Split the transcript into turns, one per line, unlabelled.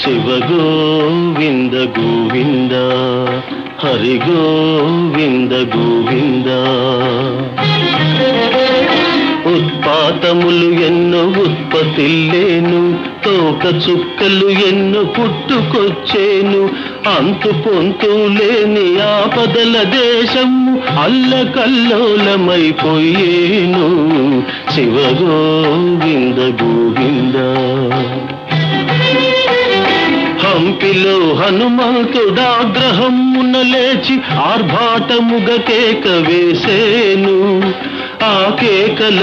శివగోవింద గోవింద హరి గోవింద గోవింద. ఉత్పాతములు ఎన్నో ఉత్పత్తిల్లేను చుక్కలు ఎన్ను పుట్టుకొచ్చేను. అంతు పొంతు లేని ఆపదల దేశము అల్లకల్లోలమైపోయేను. శివ గోవింద గోవింద. హంపిలో హనుమంతుడాగ్రహమున లేచి ఆర్భాటముగ కేక వేసేను. ఆ కేకల